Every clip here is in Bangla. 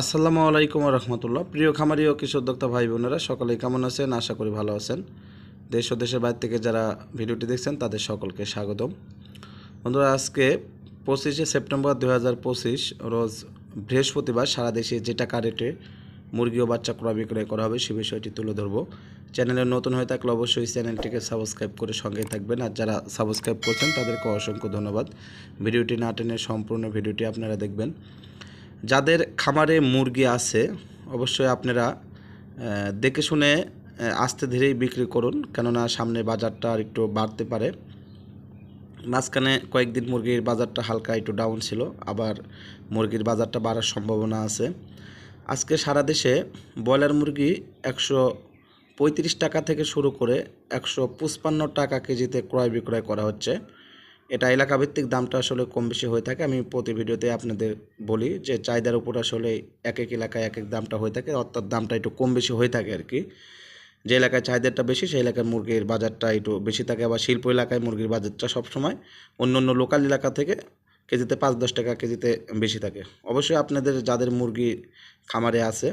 আসসালামু আলাইকুম রহমতুল্লাহ। প্রিয় খামারি ও কৃষি উদ্যোক্তা ভাই বোনেরা, সকলেই কেমন আছেন? আশা করি ভালো আছেন। দেশ ও দেশের বাইরে থেকে যারা ভিডিওটি দেখছেন, তাদের সকলকে স্বাগতম। বন্ধুরা, আজকে পঁচিশে সেপ্টেম্বর দু হাজার পঁচিশ, রোজ বৃহস্পতিবার সারা দেশে যে টাকা রেটে মুরগি ও বাচ্চা ক্রয় বিক্রয় করা হবে, সে বিষয়টি তুলে ধরবো। চ্যানেলে নতুন হয়ে থাকলে অবশ্যই চ্যানেলটিকে সাবস্ক্রাইব করে সঙ্গে থাকবেন। আর যারা সাবস্ক্রাইব করছেন, তাদেরকে অসংখ্য ধন্যবাদ। ভিডিওটি না টেনে সম্পূর্ণ ভিডিওটি আপনারা দেখবেন। যাদের খামারে মুরগি আছে, অবশ্যই আপনারা দেখে শুনে আস্তে ধীরেই বিক্রি করুন। কেননা সামনে বাজারটা আর একটু বাড়তে পারে। মাঝখানে কয়েকদিন মুরগির বাজারটা হালকা একটু ডাউন ছিল, আবার মুরগির বাজারটা বাড়ার সম্ভাবনা আছে। আজকে সারা দেশে ব্রয়লার মুরগি একশো পঁয়ত্রিশ টাকা থেকে শুরু করে একশো পঁচপান্ন টাকা কেজিতে ক্রয় বিক্রয় করা হচ্ছে। এটা এলাকাভিত্তিক দামটা আসলে কম বেশি হয়ে থাকে। আমি প্রতি ভিডিওতে আপনাদের বলি যে চাহিদার উপর আসলে এক এক এলাকায় এক এক দামটা হয়ে থাকে, অর্থাৎ দামটা একটু কম বেশি হয়ে থাকে আর কি। যে এলাকায় চাহিদাটা বেশি, সেই এলাকায় মুরগির বাজারটা একটু বেশি থাকে। আবার শিল্প এলাকায় মুরগির বাজারটা সবসময় অন্য অন্য লোকাল এলাকা থেকে কেজিতে পাঁচ দশ টাকা কেজিতে বেশি থাকে। অবশ্যই আপনাদের যাদের মুরগি খামারে আছে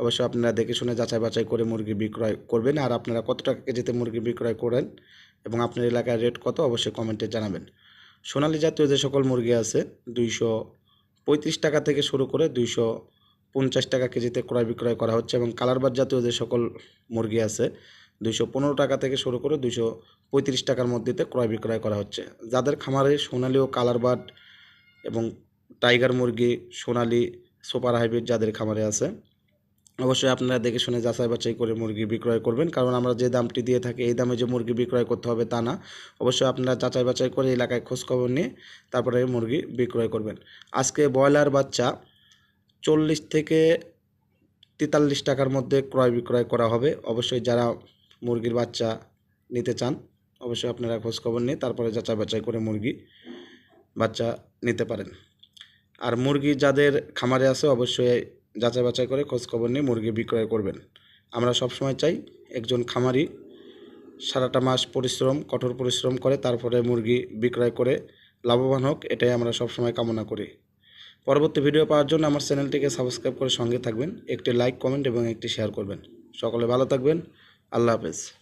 অবশ্যই আপনারা দেখে শুনে যাচাই বাছাই করে মুরগি বিক্রয় করবেন। আর আপনারা কত টাকা কেজিতে মুরগি বিক্রয় করেন এবং আপনার এলাকার রেট কত, অবশ্যই কমেন্টে জানাবেন। সোনালি জাতীয় যে সকল মুরগি আছে, দুইশো পঁয়ত্রিশ টাকা থেকে শুরু করে দুইশো পঞ্চাশ টাকা কেজিতে ক্রয় বিক্রয় করা হচ্ছে এবং কালারবাদ জাতীয় যে সকল মুরগি আছে, দুইশো পনেরো টাকা থেকে শুরু করে দুইশো পঁয়ত্রিশ টাকার মধ্যেতে ক্রয় বিক্রয় করা হচ্ছে। যাদের খামারে সোনালি ও কালারবাদ এবং টাইগার মুরগি, সোনালি সুপার হাইব্রিড যাদের খামারে আছে অবশ্যই আপনারা দেখে শুনে যাচাই বাছাই করে মুরগি বিক্রয় করবেন। কারণ আমরা যে দামটি দিয়ে থাকি, এই দামে যে মুরগি বিক্রয় করতে হবে তা না। অবশ্যই আপনারা যাচাই বাছাই করে এলাকায় খোঁজখবর নিয়ে তারপরে মুরগি বিক্রয় করবেন। আজকে ব্রয়লার বাচ্চা চল্লিশ থেকে তেতাল্লিশ টাকার মধ্যে ক্রয় বিক্রয় করা হবে। অবশ্যই যারা মুরগির বাচ্চা নিতে চান, অবশ্যই আপনারা খোঁজখবর নিয়ে তারপরে যাচাই বাছাই করে মুরগি বাচ্চা নিতে পারেন। আর মুরগি যাদের খামারে আছে, অবশ্যই যাচাই বাছাই করে খোঁজখবর নিয়ে মুরগি বিক্রয় করবেন। আমরা সবসময় চাই একজন খামারি সারাটা মাস পরিশ্রম, কঠোর পরিশ্রম করে তারপরে মুরগি বিক্রয় করে লাভবান হোক, এটাই আমরা সবসময় কামনা করি। পরবর্তী ভিডিও পাওয়ার জন্য আমার চ্যানেলটিকে সাবস্ক্রাইব করে সঙ্গে থাকবেন, একটি লাইক, কমেন্ট এবং একটি শেয়ার করবেন। সকলে ভালো থাকবেন, আল্লাহ হাফেজ।